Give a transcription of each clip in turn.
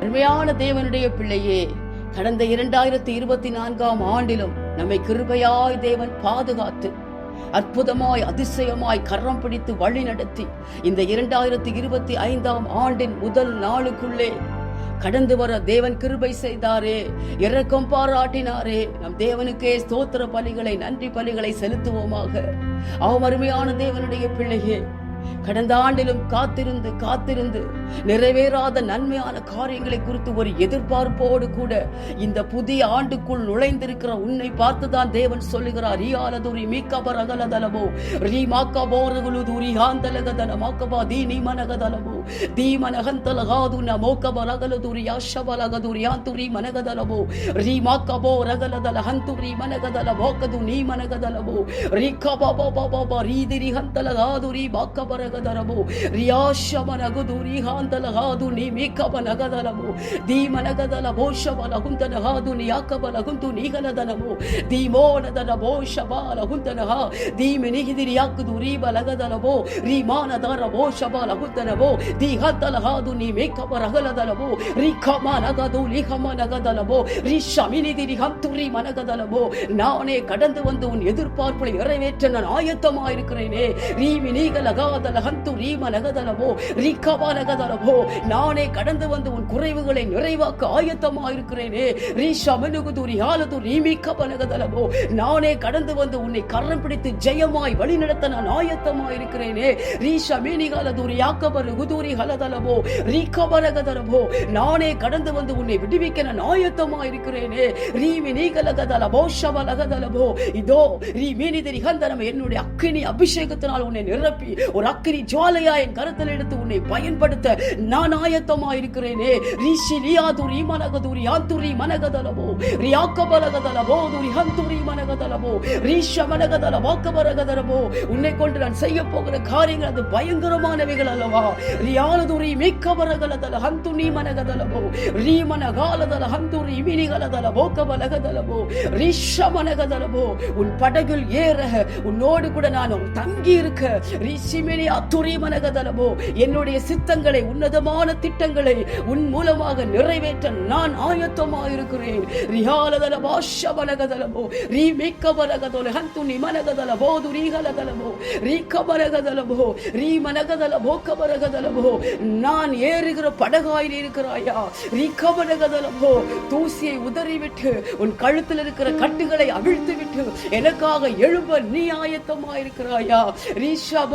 அருமையான தேவனுடைய பிள்ளையே கடந்த இரண்டாயிரத்தி இருபத்தி நான்காம் ஆண்டிலும் நம்மை கிருபையாய் தேவன் பாதுகாத்து அற்புதமாய் அதிசயமாய் கரம் பிடித்து வழி நடத்தி இந்த இரண்டாயிரத்தி இருபத்தி ஐந்தாம் ஆண்டின் முதல் நாளுக்குள்ளே கடந்து வர தேவன் கிருபை செய்தாரே இரக்கம் பாராட்டினாரே. நம் தேவனுக்கே ஸ்தோத்திர பலிகளை நன்றி பலிகளை செலுத்துவோமாக. அவமருமையான அருமையான தேவனுடைய பிள்ளையே கடந்த ஆண்டிலும் காத்திருந்து காத்திருந்து நிறைவேறாத நன்மையான காரியங்களை குறித்து ஒரு எதிர்பார்ப்போடு கூட இந்த புதிய ஆண்டுக்குள் நுழைந்திருக்கிற உன்னை பார்த்துதான் தேவன் சொல்லுகிறார். ரியாலதுரி மீக்கபர் அகலதலமோ ரீ மாக்கபோரகுலுதுரி ஹாந்தலகதல மாக்கபா தீ நீமனகதலமோ தீ மனகந்தலகாது நமோக்கபர் அகலதுரி அஷபலகதுரி ஆந்துரி மனகதலமோ ரீ ரகலதல ஹந்துரி மனகதல மோக்கது நீ மனகதலமோ ரீ கபா பாபா பாபா ரீதிரி ஹந்தலகாது மாக்கபர் రగదరము రియాశమనగదు రిహాంతలహాదు నీ మీకమనగదలము దీమనగదల భోషమలహుంతనహాదు నీ అకమలహుంతు నీగలదనము దీమోనదన భోషమాలహుంతనహ దీమి నిహిదిరి యాకుదు రీబలగదలవో రీమానదరవో శబలహుంతనవో దీహంతలహాదు నీ మేకమరగలదలవో ரிகமனகது லிகமனகதலவோ ரிஷமினிதி ரிஹத்துரி மனகதலவோ நானே கடந்து வந்து உன் எதிர்பார்ப்பை நிறைவேற்ற நான் ஆயத்தமாயிருக்கிறேனே ரீமி நீகலகாத ஹந்து ரீம நகதலமோ ரிக்கபா நகதலமோ நானே கடந்து வந்து உன் குறைவுகளை நிறைவாக்க ஆயத்தமாக இருக்கிறேனே ரீஷா மெனுகுதுரி ஆலது ரீமிக்கப நகதலமோ நானே கடந்து வந்து உன்னை கரம் பிடித்து ஜெயமாய் வழிநடத்த நான் ஆயத்தமாக ஆயத்தமாயிருக்கிறேனே. ரீஷா மீனிகாலதுரி யாக்கபரு குதுரி ஹலதலமோ ரிக்கபரகதலமோ நானே கடந்து வந்து உன்னை விடுவிக்க நான் ஆயத்தமாக இருக்கிறேனே ரீமி நீகலகதலமோ ஷபலகதலமோ இதோ ரீ மீனிதரி ஹந்தனம் என்னுடைய அக்கினி அபிஷேகத்தினால் உன்னை நிரப்பி ஒரு அக்கினி ஜுவாலையா என் கருத்தில் எடுத்து உன்னை பயன்படுத்த நான் ஆயத்தமா இருக்கிறேனே ரிஷி லியாதுரி மனகதுரி ஆந்துரி மனகதலமோ. ரியாக்கபலகதலமோ துரி ஹந்துரி மனகதலமோ. ரீஷ மனகதல வாக்கபரகதலமோ உன்னை கொண்டு நான் செய்ய போகிற காரியங்கள் அது பயங்கரமானவைகள் அல்லவா? ரியாலதுரி மேக்கபரகலதல ஹந்துனி மனகதலமோ. ரீமனகாலதல ஹந்துரி மினிகலதல போக்கபலகதலமோ ரிஷ மனகதலமோ. உன் படகில் ஏற உன்னோடு கூட நான் தங்கி இருக்க ரிஷி என்னுடைய சித்தங்களை உன்னதமான திட்டங்களை உன் மூலமாக நிறைவேற்ற நான் ஆயத்தமாயிருக்கிறேன். ரியாலதல பாஷ ரீ மிக்க மனகதல ஹந்துனி மனகதலமோ துரீகலதலமோ ரீக்க மனகதலமோ ரீ மனகதல போக்க மனகதலமோ நான் ஏறுகிற படகாயில் இருக்கிறாயா? ரீக்க மனகதலமோ தூசியை உதறிவிட்டு உன் கழுத்தில் இருக்கிற கட்டுகளை அவிழ்த்து விட்டு எனக்காக எழும்ப நீ ஆயத்தமாயிருக்கிறாயா? ரீஷா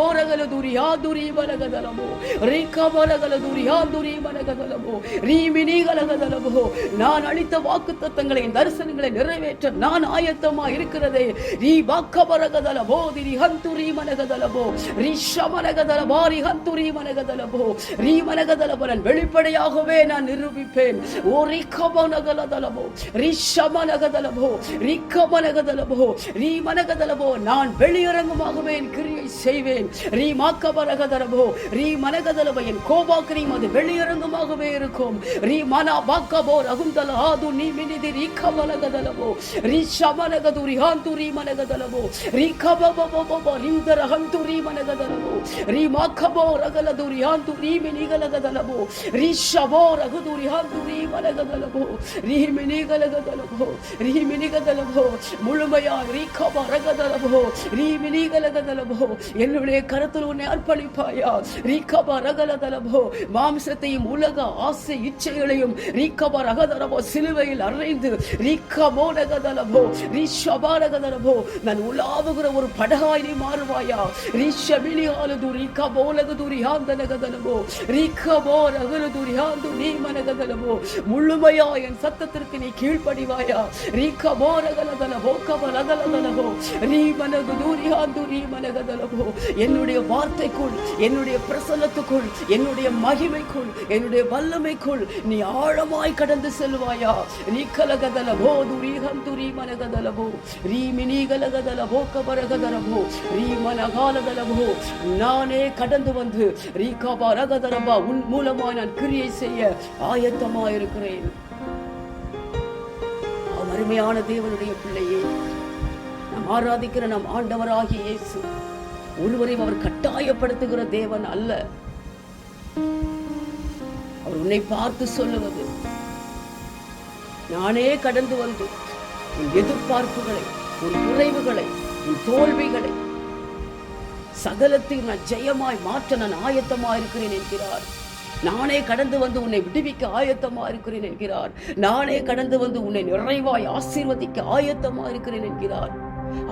போரகல துரியா துரி மனகதலமோ ரீக்கா மனகல துரியா துரி மனகதலமோ ரீமினி கலகதலமோ நான் அளித்த வாக்கு தத்தங்களை தரிசனங்களை நிறைவேற்ற நான் ஆயத்தமா இருக்கிறதே ரீ வாக்க மனகதலமோ திரி ஹந்துரி மனகதலமோ ரீஷா மனகதல பாரி ஹந்துரி மனகதலமோ ரீ மனகதலபரன் வெளிப்படையாகவே நான் நிரூபிப்பேன் ஓ ரீக்க மனகலதலமோ ரீஷா மனகதலமோ ரீக்க மனகதலமோ ரீ மனகதலமோ நான் வெளியரங்கமாகவே கிரியை செய்வேன் ரீ மாக்கபரகதரபோ. ரீ மனகதலமோ என் கோபாக்கிரியும் அது வெளியரங்கமாகவே இருக்கும். ரீ மனா பாக்கபோ ரகுந்தல ஆது நீ மினிதி ரீ கமலகதலபோ. ரீ ஷமனகது ரிஹாந்து ரீ மனகதலபோ. ரீ கபபபபோ ரிந்தர ஹந்து ரீ மனகதலபோ. ரீ மாக்கபோ ரகலது ரிஹாந்து ரீ மினிகலகதலபோ. ரீ ஷபோ ரகுது ரிஹாந்து ரீ மனகதலபோ. ரீ மினிகலகதலபோ. ரீ மினிகதலபோ. முழுமையா ரீ கபரகதலபோ. ரீ மினிகலகதலபோ. என்னுடைய கருத்தில் உன்னை அர்ப்பணிப்பாயா ரீகப ரகலதலமோ மாம்சத்தையும் உலக ஆசை இச்சைகளையும் ரீகபா ரகதரபோ சிலுவையில் அறைந்து ரீகபோ ரகதலபோ ரீஷபா ரகதரபோ நான் உலாவுகிற ஒரு படகாய் நீ மாறுவாயா? ரீஷபிலியாலது ரீகபோ லகது ரிஹாந்த நகதலபோ ரீகபோ ரகலது ரிஹாந்து நீ மனகதலபோ முழுமையா என் சத்தத்திற்கு நீ கீழ்ப்படிவாயா? ரீகபோ ரகலதலமோ கபலகலதலமோ ரீ மனது தூரியாந்து ரீ மனகதலபோ என்னுடைய வார்த்தைக்குள் என்னுடைய பிரசன்னத்துக்குள் என்னுடைய மகிமைக்குள் என்னுடைய வல்லமைக்குள் நீ ஆழமாய் கடந்து செல்வாயா? நீ கலகதலவோ துரீகம் துரி மலகதலவோ ரீ மினிகலகதலபோ கபரகதலபோ ரீ மனகாலதலவோ நானே கடந்து வந்து ரீ கபரகதலபா உன் மூலமாய் நான் கிரியை செய்ய ஆயத்தமாயிருக்கிறேன். அருமையான தேவனுடைய பிள்ளையே நாம் ஆராதிக்கிற நம் ஆண்டவராகிய இயேசு ஒருவரையும் அவர் கட்டாயப்படுத்துகிற தேவன் அல்ல. அவர் உன்னை பார்த்து சொல்லுவது நானே கடந்து வந்து உன் எதிர்பார்ப்புகளை உன் குறைவுகளை உன் தோல்விகளை சகலத்தையும் நான் ஜெயமாய் மாற்ற நான் ஆயத்தமா இருக்கிறேன் என்கிறார். நானே கடந்து வந்து உன்னை விடுவிக்க ஆயத்தமா இருக்கிறேன் என்கிறார். நானே கடந்து வந்து உன்னை நிறைவாய் ஆசீர்வதிக்க ஆயத்தமா இருக்கிறேன் என்கிறார்.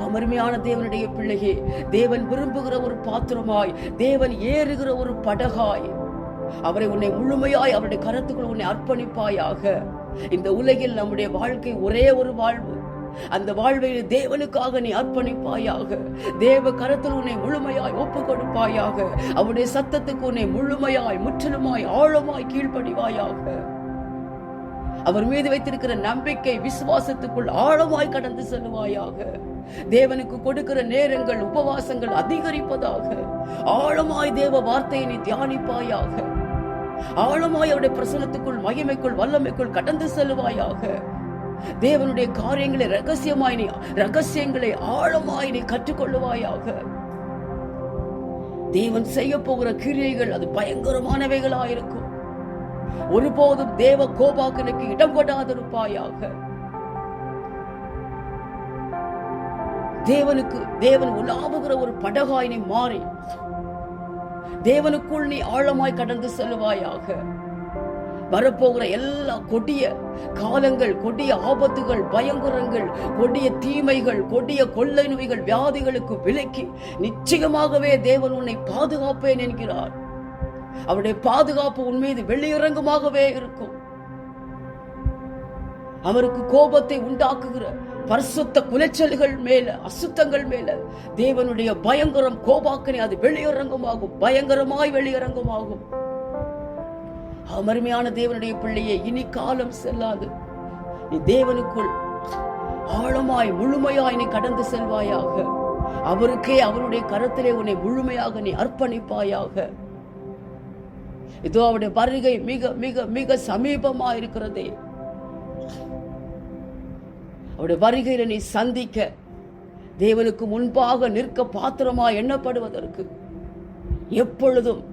அமர்மையான தேவனுடைய பிள்ளையே தேவன் விரும்புகிற ஒரு பாத்திரமாய் தேவன் ஏறுகிற ஒரு படகாய். அவரை உன்னை முழுமையாய் அவருடைய கருத்துக்குள் உன்னை அர்ப்பணிப்பாயாக. இந்த உலகில் நம்முடைய வாழ்க்கை ஒரே ஒரு வாழ்வு. அந்த வாழ்வை தேவனுக்காக நீ அர்ப்பணிப்பாயாக. தேவ கரத்தில் உன்னை முழுமையாய் ஒப்பு கொடுப்பாயாக அவருடைய சத்தத்துக்கு உன்னை முழுமையாய் முற்றிலுமாய் ஆழமாய் கீழ்ப்படிவாயாக. அவர் மீது வைத்திருக்கிற நம்பிக்கை விசுவாசத்துக்குள் ஆழமாய் கடந்து செல்வாயாக தேவனுக்கு கொடுக்கிற நேரங்கள் உபவாசங்கள் அதிகரிப்பதாக. ஆழமாய் தேவ வார்த்தையை நீ தியானிப்பாயாக. ஆழமாய் அவருடைய பிரசனத்துக்குள் மகிமைக்குள் வல்லமைக்குள் கடந்து செல்வாயாக. தேவனுடைய காரியங்களை ரகசியமாய் நீ ரகசியங்களை ஆழமாய் நீ கற்றுக்கொள்ளுவாயாக. தேவன் செய்ய போகிற கிரியைகள் அது பயங்கரமானவைகளாயிருக்கும். ஒருபோதும் தேவ கோபாக்கனுக்கு இடம் கொடாதிருப்பாயாக. தேவனுக்கு தேவன் உலாவுகிற ஒரு படகாயினை மாறி தேவனுக்குள் நீ ஆழமாய் கடந்து செல்வாயாக வரப்போகிற எல்லா கொடிய காலங்கள் கொடிய ஆபத்துகள் பயங்கரங்கள் கொடிய தீமைகள் கொடிய கொள்ளை நோய்கள் வியாதிகளுக்கு விலக்கி நிச்சயமாகவே தேவன் உன்னை பாதுகாப்பேன் என்கிறார். அவருடைய பாதுகாப்பு உன் மீது வெளியிறங்குமாகவே இருக்கும். அவருக்கு கோபத்தை உண்டாக்குகிற பரிசுத்த குலைச்சல்கள் மேல அசுத்தங்கள் மேல தேவனுடைய பயங்கரம் கோபாக்கனை அது வெளியரங்கமாகும் பயங்கரமாய் வெளியரங்கமாகும். அமர்மையான தேவனுடைய பிள்ளையே இனி காலம் செல்லாது. நீ தேவனுக்குள் ஆழமாய் முழுமையாய் நீ கடந்து செல்வாயாக. அவருக்கே அவருடைய கரத்திலே உன்னை முழுமையாக நீ அர்ப்பணிப்பாயாக. இதோ அவருடைய வருகை மிக மிக மிக சமீபமா இருக்கிறதே அவருடைய வருகையில நீ சந்திக்க. தேவனுக்கு முன்பாக நிற்க பாத்திரமா எண்ணப்படுவதற்கு எப்பொழுதும்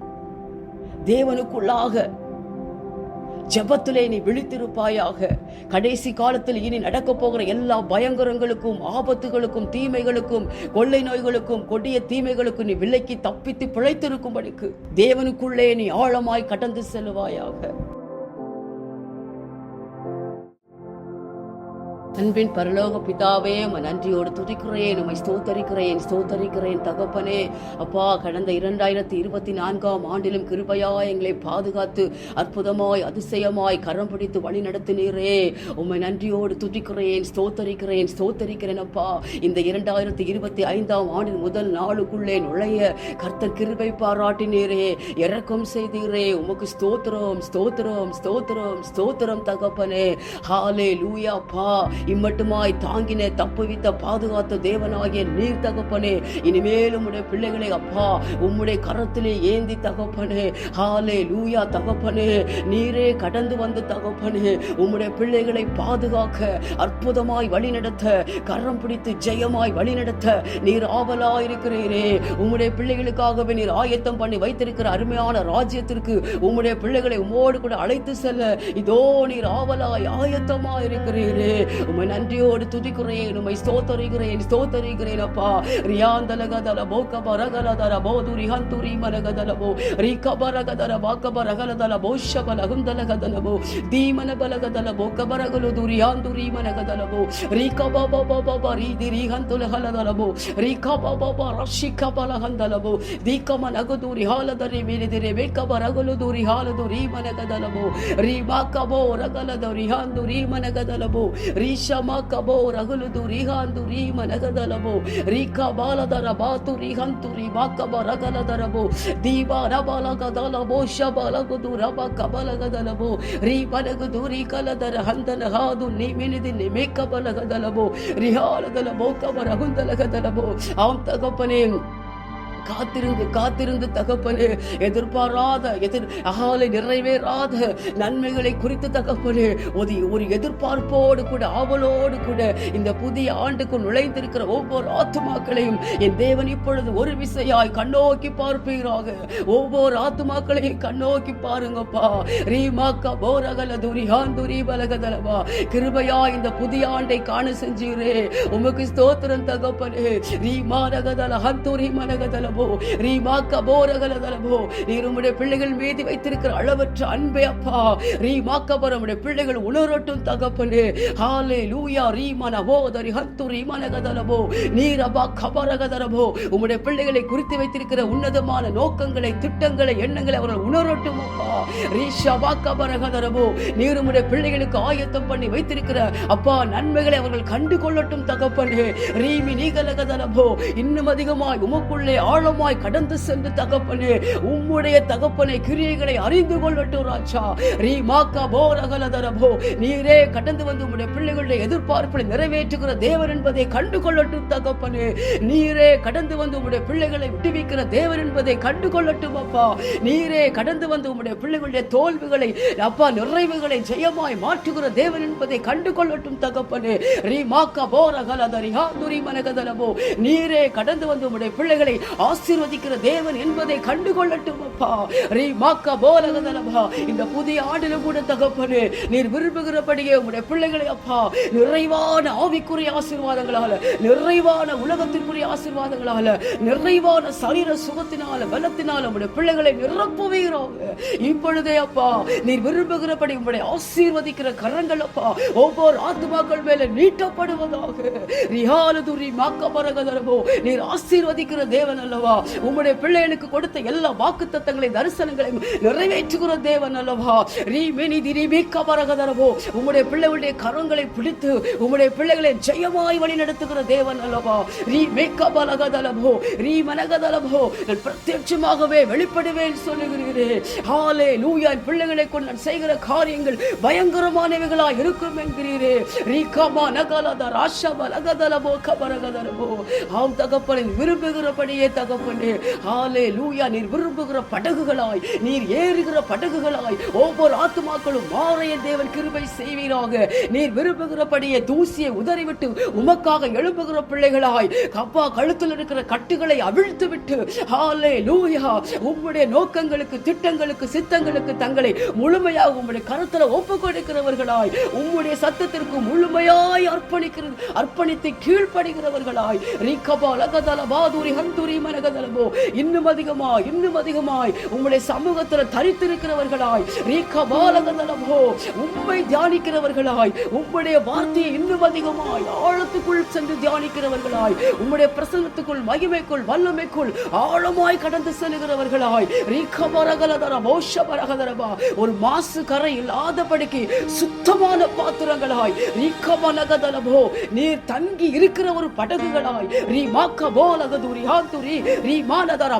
தேவனுக்குள்ளாக ஜபத்திலே நீ விழித்திருப்பாயாக. கடைசி காலத்தில் இனி நடக்கப் போகிற எல்லா பயங்கரங்களுக்கும் ஆபத்துகளுக்கும் தீமைகளுக்கும் கொள்ளை நோய்களுக்கும் கொடிய தீமைகளுக்கும் நீ விலைக்கு தப்பித்து பிழைத்திருக்கும்படிக்கு தேவனுக்குள்ளே நீ ஆழமாய் கடந்து செல்வாயாக அன்பின் பரலோக பிதாவே உம்மை நன்றியோடு துதிக்கிறேன் உம்மை ஸ்தோத்தரிக்கிறேன் ஸ்தோத்தரிக்கிறேன் தகப்பனே. அப்பா கடந்த இரண்டாயிரத்தி இருபத்தி நான்காம் ஆண்டிலும் கிருபையா எங்களை பாதுகாத்து அற்புதமாய் அதிசயமாய் கரம் பிடித்து வழி நடத்தினீரே. உம்மை நன்றியோடு துதிக்கிறேன் ஸ்தோத்தரிக்கிறேன் ஸ்தோத்தரிக்கிறேன் அப்பா. இந்த இரண்டாயிரத்தி இருபத்தி ஐந்தாம் ஆண்டின் முதல் நாளுக்குள்ளே நுழைய கர்த்தர் கிருபை பாராட்டினீரே. இறக்கம் செய்தீரே. உமக்கு ஸ்தோத்திரம் ஸ்தோத்திரம் ஸ்தோத்திரம் ஸ்தோத்திரம் தகப்பனே. ஹாலே லூயா பா இம்மட்டுமாய் தாங்கின தப்புவித்த பாதுகாத்த தேவனாகிய நீர் தகப்பனே இனிமேல் உம்முடைய பிள்ளைகளை அப்பா உம்முடைய கரத்திலே ஏந்தி தகப்பனே ஹாலே லூயா தகப்பனே நீரே கடந்து வந்து தகப்பனே உம்முடைய பிள்ளைகளை பாதுகாக்க அற்புதமாய் வழிநடத்த கரம் பிடித்து ஜெயமாய் வழிநடத்த நீர் ஆவலாய் இருக்கிறீரே உம்முடைய பிள்ளைகளுக்காகவே நீர் ஆயத்தம் பண்ணி வைத்திருக்கிற அருமையான ராஜ்யத்திற்கு உம்முடைய பிள்ளைகளை உம்மோடு கூட அழைத்து செல்ல இதோ நீர் ஆவலாய் ஆயத்தமாய் இருக்கிறீரே உமை நன்றியோடு துதிக்கிறேன் உமை ஸ்தோத்தரிகிறேன் ஸ்தோத்தரிகிறேன் அப்பா ரியாந்தல கதல போக்க பரகல தர போதுரி ஹந்துரி மரகதலபோ ரிக்க பரகதர வாக்க பரகலதல போஷ பலகுந்தல கதலபோ தீமன பலகதல போக்க பரகலு துரியாந்துரி மனகதலபோ ரிக்க பாபா பாபா பரி திரி ஹந்துல ஹலதலபோ ரிக்க பாபா ரஷிக்க பலகந்தலபோ தீக்க மனகு தூரி ஹாலதரி மீறிதிரி வெக்க பரகலு தூரி ஹாலது ரீ மனகதலபோ ரி வாக்கபோ ரகலது ரிஹாந்து ரீ மனகதலபோ ரீ ಶಮ ಕಬೋ ರಗುಲುದು ರೀಹಾಂದು ರೀ ಮನಗದಲಬೋ ರೀಖಾ ಬಾಲದರ ಬಾತು ರೀಹಂತು ರೀ ಬಾಕಬ ರಗಲದರಬೋ ದೀಪ ರಬಲ ಶಬಲಗುದು ರಬ ಕಬಲಗದಲಬೋ ರೀ ಬಲಗುದು ರೀ ಕಲದರ ಹಂದನ, ಹಾದು, ನೀ ಮಿನಿದಿ ನಿಮೆ ಕಬಲಗದಲಬೋ ರಿಹಾಲದಲಬೋ ಕಬ ರಗುಂದಲಗದಲಬೋ ಅವಂ ತಗಪ್ಪನೇ காத்திருந்து காத்திருந்து தகப்பனே எதிர்பாராத எதிர் அகாலை நிறைவேறாத நன்மைகளை குறித்து தகப்பனே ஒரு ஒரு எதிர்பார்ப்போடு கூட ஆவலோடு கூட இந்த புதிய ஆண்டுக்குள் நுழைந்திருக்கிற ஒவ்வொரு ஆத்துமாக்களையும் என் தேவன் இப்பொழுது ஒரு விசையாய் கண்ணோக்கி பார்ப்பீராக. ஒவ்வொரு ஆத்துமாக்களையும் கண்ணோக்கி பாருங்கப்பா. ரீமாக்கா போரகல துரியான் துரி பலகதலவா. கிருபையா இந்த புதிய ஆண்டை காண செஞ்சீரே. உமக்கு ஸ்தோத்திரம் தகப்பனே. ரீமாரகதல ஹந்துரி மனகதலபோ ரீமாக்கா போரகலதலபோ நீர் உம்முடைய பிள்ளைகள் மீது வைத்திருக்கிற அளவற்ற அன்பே அப்பா. ரீமாக்கபர் உம்முடைய பிள்ளைகள் உணரட்டும் தகப்பனே. ஹாலே லூயா ரீமன போதரி ஹந்துரி மனகதலபோ நீர் அப்பா கபரகதலபோ உம்முடைய பிள்ளைகளை குறித்து வைத்திருக்கிற உன்னதமான நோக்கங்களை திட்டங்களை எண்ணங்களை அவர்கள் உணரட்டும் அப்பா. ரீஷபா கபரக தலபோ நீர் உம்முடைய பிள்ளைகளுக்கு ஆயத்தம் பண்ணி வைத்திருக்கிற அப்பா நன்மைகளை அவர்கள் கண்டு கொள்ளட்டும் தகப்பனே. ரீமி நீகலக தலபோ இன்னும் அதிகமாய் உமக்குள்ளே ஆள் ஆழமாய் கடந்து சென்று தகப்பனே உம்முடைய தகப்பனை கிரியைகளை அறிந்து கொள்ளட்டும் ராஜா. ரீ மாக்கா போரகலதரபோ நீரே கடந்து வந்து உம்முடைய பிள்ளைகளுடைய எதிர்பார்ப்பை நிறைவேற்றுகிற தேவன் என்பதை கண்டு கொள்ளட்டும் தகப்பனே. நீரே கடந்து வந்து உம்முடைய பிள்ளைகளை விடுவிக்கிற தேவன் என்பதை கண்டு கொள்ளட்டும் அப்பா. நீரே கடந்து வந்து உம்முடைய பிள்ளைகளுடைய தோல்விகளை அப்பா நிறைவுகளை ஜெயமாய் மாற்றுகிற தேவன் என்பதை கண்டு கொள்ளட்டும் தகப்பனே. ரீ மாக்கா போரகலதரி துரி மனகதரபோ நீரே கடந்து வந்து உம்முடைய பிள்ளைகளை ஆசீர்வதிக்கிற தேவன் என்பதை கண்டு கொள்ளட்டும் அப்பா. ரீ மாக்கா இந்த புதிய ஆண்டிலும் கூட தகப்பனு நீர் விரும்புகிறபடியே உங்களுடைய பிள்ளைகளை அப்பா நிறைவான ஆவிக்குரிய ஆசீர்வாதங்களால நிறைவான உலகத்திற்குரிய ஆசீர்வாதங்களால நிறைவான சரீர சுகத்தினால பலத்தினால உங்களுடைய பிள்ளைகளை நிரப்புவீராக. இப்பொழுதே அப்பா நீர் விரும்புகிறபடி உங்களுடைய ஆசீர்வதிக்கிற கரங்கள் அப்பா ஒவ்வொரு ஆத்மாக்கள் மேல நீட்டப்படுவதாக. ரிஹாலதுரி மாக்கபரகதரவோ நீர் ஆசீர்வதிக்கிற தேவன் அல்ல அல்லவா? உம்முடைய பிள்ளைகளுக்கு கொடுத்த எல்லா வாக்கு தத்தங்களையும் தரிசனங்களையும் நிறைவேற்றுகிற தேவன் அல்லவா? ரீமெனி திரிபி கபரகதரவோ உம்முடைய பிள்ளைகளுடைய கரங்களை பிடித்து உம்முடைய பிள்ளைகளை ஜெயமாய் வழி நடத்துகிற தேவன் அல்லவா? ரீ மேக்கபலகதலபோ ரீ மனகதலபோ நான் பிரத்யட்சமாகவே வெளிப்படுவேன் சொல்லுகிறீரே. ஹாலே லூயா பிள்ளைகளை கொண்டு நான் செய்கிற காரியங்கள் பயங்கரமானவைகளா இருக்கும் என்கிறீரே. ரீகமா நகலத ராஷப லகதலபோ கபரகதலபோ ஆம் தகப்பனை விரும்புகிறபடியே தகப்பனே ஆலே லூயா நீர் விரும்புகிற படகுகளாய் நீர் ஏறுகிற படகுகளாய் ஒவ்வொரு ஆத்துமாக்களும் மாறைய தேவன் கிருபை செய்வீராக. நீர் விரும்புகிறபடியே தூசியை உதறிவிட்டு உமக்காக எழும்புகிற பிள்ளைகளாய் கப்பா கழுத்தில் இருக்கிற கட்டுகளை அவிழ்த்து விட்டு ஹாலே லூயா உம்முடைய நோக்கங்களுக்கு திட்டங்களுக்கு சித்தங்களுக்கு தங்களை முழுமையாக உம்முடைய கருத்தில் ஒப்பு கொடுக்கிறவர்களாய் உம்முடைய சத்தத்திற்கு முழுமையாய் அர்ப்பணிக்கிறது அர்ப்பணித்து கீழ்ப்படுகிறவர்களாய். ரீகபா லகதல பாதுரி ஹந்துரி மன மனகதலபோ இன்னும் அதிகமாய் இன்னும் அதிகமாய் உங்களுடைய சமூகத்தில் தரித்திருக்கிறவர்களாய் ரீகபா லகதலபோ உம்மை தியானிக்கிறவர்களாய் உங்களுடைய வார்த்தையை இன்னும் அதிகமாய் ஆழத்துக்குள் சென்று தியானிக்கிறவர்களாய் உங்களுடைய பிரசங்கத்துக்குள் மகிமைக்குள் வல்லமைக்குள் ஆழமாய் கடந்து செல்கிறவர்களாய் ரீகபரகலதர மோஷபரகதரபா ஒரு மாசு கரை இல்லாதபடிக்கு சுத்தமான பாத்திரங்களாய் ரீகபனகதலபோ நீர் தங்கி இருக்கிற ஒரு படகுகளாய் ரீ மாக்க போலகதுரி ஹாந்துரி ரீ மானதர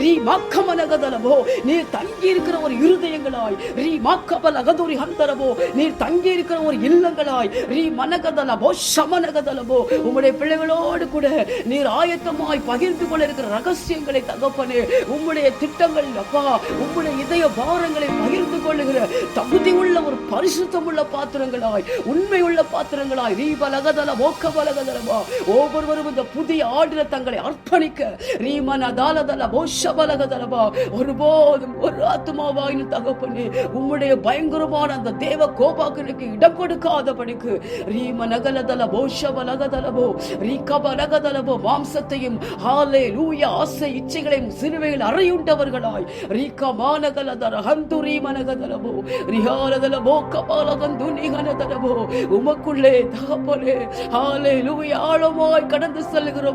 ரீமாக்கமலகதலபோ நீர் தங்கி இருக்கிற ஒரு இருதயங்களாய் ரீமாக்கபலகதுரி ஹந்தரபோ நீர் தங்கி இருக்கிற ஒரு இல்லங்களாய் ரீ மனகதலபோ ஷமனகதலபோ உம்முடைய பிள்ளைகளோடு கூட நீர் ஆயத்தமாய் பகிர்ந்து கொள்ள இருக்கிற ரகசியங்களை தகப்பனே உம்முடைய திட்டங்கள் அப்பா உம்முடைய இதய பாரங்களை பகிர்ந்து கொள்ளுகிற தகுதி உள்ள ஒரு பரிசுத்தம் உள்ள பாத்திரங்களாய் உண்மை உள்ள பாத்திரங்களாய் ரீபலகதல மோக்கபலகதலமா ஒவ்வொருவரும் இந்த புதிய ஆடின தங்களை அர்ப்பணிக்க. ரீமன தாலதல மோஷபலகதலமா ஒருபோதும் ஒரு ஆத்மாவாயின் தகப்பனே உம்முடைய பயங்கரமான அந்த தேவ கோபாக்கனுக்கு இடம் கொடுக்காதபடிக்கு ரீம நகலதல மோஷபலகதலபோ ரீகபலகதலபோ மாம்சத்தையும் ஹாலே லூய ஆசை இச்சைகளையும் சிறுவையில் அறையுண்டவர்களாய். ரீகா மாநகலதர ஹந்து ரீமனகதலபோ ரிஹாலதலபோ கபாலகந்து நிகனதலபோ உமக்குள்ளே தகப்பனே ஹாலே லூயா ஆழமாய் கடந்து செல்கிறோம் செல்லுகிற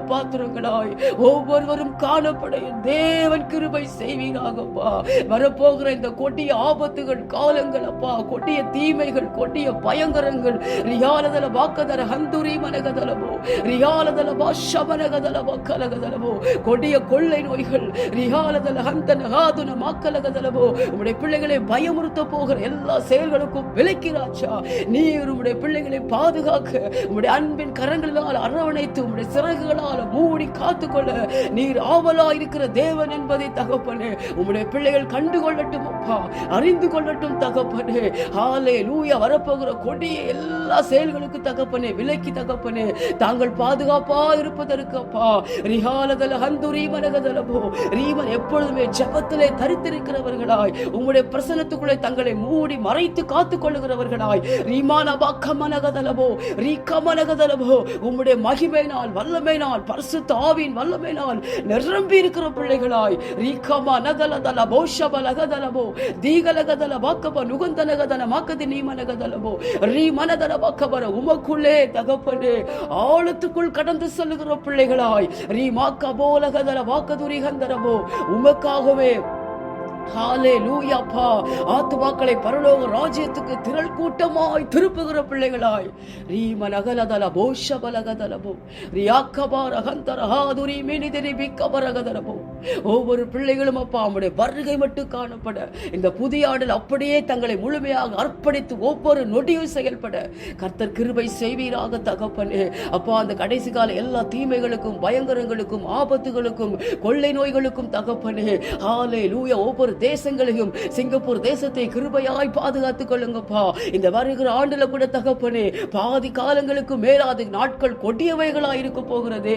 பாத்திரங்களாய் ஒவ்வொருவரும் காணப்பட தேவன் கிருபை செய்வீராகப்பா வரப்போகிற இந்த கொடிய ஆபத்துகள் காலங்கள் அப்பா கொடிய தீமைகள் கொடிய பயங்கரங்கள். ரியாலதல வாக்கதர ஹந்துரி மனகதலமோ ரியாலதல பாஷமனகதலபோ கலகதலபோ கொடிய கொள்ளை நோய்கள் ரியாலதல ஹந்தன ஹாதுன மாக்கலகதலமோ. உடைய பிள்ளைகளை பயமுறுத்த போகிற எல்லா செயல்களுக்கும் விளைக்கிறாச்சா. நீர் உம்முடைய பிள்ளைகளை பாதுகாக்க உம்முடைய அன்பின் கரங்களால் அரவணைத்து உடைய சிறகுகளால் மூடி கா காத்துக்கொள்ள நீர் ஆவலா இருக்கிற தேவன் என்பதை தகப்பனே உம்முடைய பிள்ளைகள் கண்டுகொள்ளட்டும் அப்பா அறிந்து கொள்ளட்டும் தகப்பனே. ஆலே லூயா வரப்போகிற கொடிய எல்லா செயல்களுக்கு தகப்பனே விலக்கி தகப்பனே. தாங்கள் பாதுகாப்பா இருப்பதற்கு அப்பா. ரிஹாலதல ஹந்து ரீமனகதலபோ ரீமன் எப்பொழுதுமே ஜபத்திலே தரித்திருக்கிறவர்களாய். உங்களுடைய பிரசனத்துக்குள்ளே தங்களை மூடி மறைத்து காத்துக் கொள்ளுகிறவர்களாய் ரீமான கமனகதலபோ ரீ கமனகதலபோ உம்முடைய மகிமையினால் வல்லமையினால் பரிசுத்த ஆவின் வல்லமையினால் நிரம்பி இருக்கிற பிள்ளைகளாய். ரீகமா நகலதல தீகலக தீகலகதல வாக்கப நுகந்த நுகந்தனகதன மாக்கதி நீமனகதலபோ ரீ மனதல வாக்கபர உமக்குள்ளே தகப்பனே ஆழத்துக்குள் கடந்து செல்லுகிற பிள்ளைகளாய். ரீ மாக்க போலகதல வாக்கதுரி கந்தரபோ உமக்காகவே ஹாலே லூயாப்பா ஆத்துமாக்களை பரலோக ராஜ்யத்துக்கு திரள் கூட்டமாய் திருப்புகிற பிள்ளைகளாய். ரீம நகலதல போஷபலகதலபோ. ரியாக்கபார ஹந்தரஹாதுரி மினிதிரி பிக்கபரகதலபோ. ஒவ்வொரு பிள்ளைகளும் அப்பா அவனுடைய வருகை மட்டும் காணப்பட. இந்த புதிய ஆண்டில் அப்படியே தங்களை முழுமையாக அர்ப்பணித்து ஒவ்வொரு நொடியும் செயல்பட. கர்த்தர் கிருபை செய்வீராக தகப்பனே. அப்பா அந்த கடைசி கால எல்லா தீமைகளுக்கும் பயங்கரங்களுக்கும் ஆபத்துகளுக்கும் கொள்ளை நோய்களுக்கும் தகப்பனே. ஆலே லூயா ஒவ்வொரு ஒவ்வொரு தேசங்களையும் சிங்கப்பூர் தேசத்தை கிருபையாய் பாதுகாத்துக் கொள்ளுங்கப்பா. இந்த வருகிற ஆண்டுல கூட தகப்பனே பாதி காலங்களுக்கு மேலாது நாட்கள் கொடியவைகளா இருக்க போகிறது.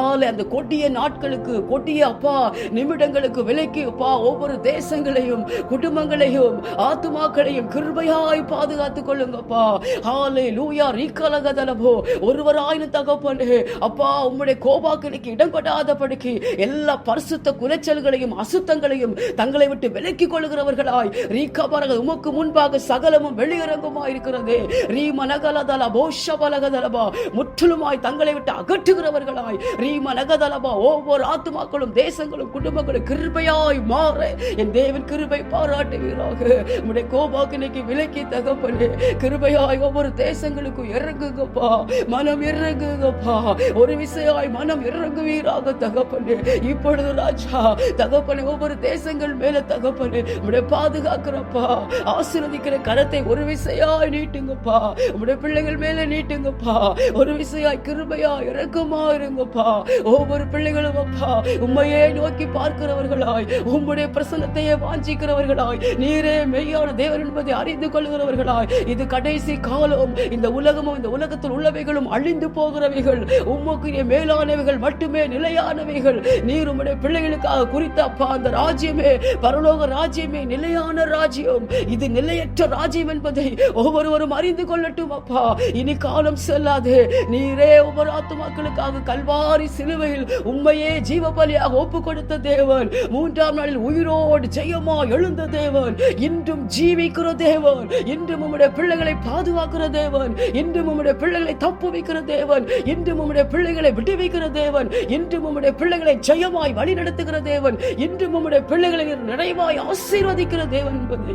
ஆலே அந்த கொடிய நாட்களுக்கு கொடிய அப்பா நிமிடங்களுக்கு விலைக்கு அப்பா ஒவ்வொரு தேசங்களையும் குடும்பங்களையும் ஆத்துமாக்களையும் கிருபையாய் பாதுகாத்துக் கொள்ளுங்கப்பா. ஹாலே லூயா ரீக்கலகதலபோ ஒருவராயினும் தகப்பனே அப்பா உம்முடைய கோபாக்களுக்கு இடம் கொடாதபடிக்கு எல்லா பரிசுத்த குறைச்சல்களையும் அசுத்தங்களையும் தங்களை விட்டு விலக்கிக் கொள்கிறவர்களாய். ரீக்கபரக உமக்கு முன்பாக சகலமும் வெளியிறங்குமா இருக்கிறது ரீ மனகலதல போஷபலகதலபா முற்றிலுமாய் தங்களை விட்டு அகற்றுகிறவர்களாய். ரீ மனகதலபா ஒவ்வொரு ஆத்துமாக்களும் தேசங்களும் குடும்பங்களும் கிருபையாய் மாற. என் தேவன் கிருபை பாராட்டுவீராக. உடைய கோபாக்கினைக்கு விலக்கி தகப்பனே கிருபையாய் ஒவ்வொரு தேசங்களுக்கும் இறங்குங்கப்பா. மனம் இறங்குங்கப்பா. ஒரு விசையாய் மனம் இறங்குவீராக தகப்பனே. இப்பொழுது ராஜா தகப்பனே ஒவ்வொரு தேசங்கள் மேல தகப்பனே உடைய பாதுகாக்கிறப்பா. ஆசீர்வதிக்கிற கரத்தை ஒரு விசையா நீட்டுங்கப்பா. உடைய பிள்ளைகள் மேல நீட்டுங்கப்பா. ஒரு விசையா கிருபையா இறக்கமா இருங்கப்பா. ஒவ்வொரு பிள்ளைகளும் அப்பா உண்மையே நோக்கி பார்க்கிறவர்களாய் உம்முடைய பிரசன்னத்தையே வாஞ்சிக்கிறவர்களாய் நீரே மெய்யான தேவன் என்பதை அறிந்து கொள்கிறவர்களாய். இது கடைசி காலம். இந்த உலகமும் இந்த உலகத்தில் உள்ளவைகளும் அழிந்து போகிறவைகள். உமக்குரிய மேலானவைகள் மட்டுமே நிலையானவைகள். நீர் உம்முடைய பிள்ளைகளுக்காக குறித்த அப்பா அந்த ராஜ்யமே பரலோக ராஜ்யமே நிலையான ராஜ்யம். இது நிலையற்ற ராஜ்யம் என்பதை ஒவ்வொருவரும் அறிந்து கொள்ளட்டும் அப்பா. இனி காலம் செல்லாது. நீரே ஒவ்வொரு ஆத்துமாக்களுக்காக கல்வாரி சிலுவையில் உண்மையே ஜீவ பலியாக ஒப்பு கொடுத்த தேவன். மூன்றாம் நாளில் உயிரோடு ஜெயமா எழுந்த தேவன். இன்றும் ஜீவிக்கிற தேவன். இன்றும் உம்முடைய பிள்ளைகளை பாதுகாக்கிற தேவன். இன்றும் உம்முடைய பிள்ளைகளை தப்பு வைக்கிற தேவன். இன்றும் உம்முடைய பிள்ளைகளை விடுவிக்கிற தேவன். இன்றும் உம்முடைய பிள்ளைகளை ஜெயமாய் வழி நடத்துகிற தேவன். இன்றும் உம்முடைய பிள்ளைகளை நிறைவாய் ஆசீர்வதிக்கிற தேவன் என்பதை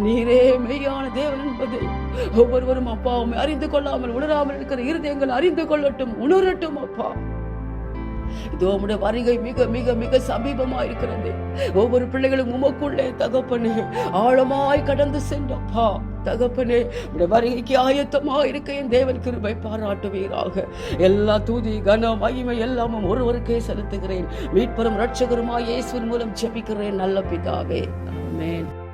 நீரே மெய்யான தேவன் என்பதை ஒவ்வொருவரும் அப்பா அறிந்து கொள்ளாமல் உணராமல் இருக்கிற இருதயங்கள் அறிந்து கொள்ளட்டும் உணரட்டும் அப்பா. இதோ உடைய வருகை மிக மிக மிக சமீபமா இருக்கிறது ஒவ்வொரு பிள்ளைகளும் உமக்குள்ளே தகப்பனே ஆழமாய் கடந்து சென்றப்பா. தகப்பனே உடைய வருகைக்கு ஆயத்தமா இருக்க என் தேவன் கிருபை பாராட்டுவீராக. எல்லா தூதி கன மகிமை எல்லாமும் ஒருவருக்கே செலுத்துகிறேன். மீட்பரும் ரட்சகருமாய் இயேசுவின் மூலம் ஜெபிக்கிறேன் நல்ல பிதாவே. ஆமென்.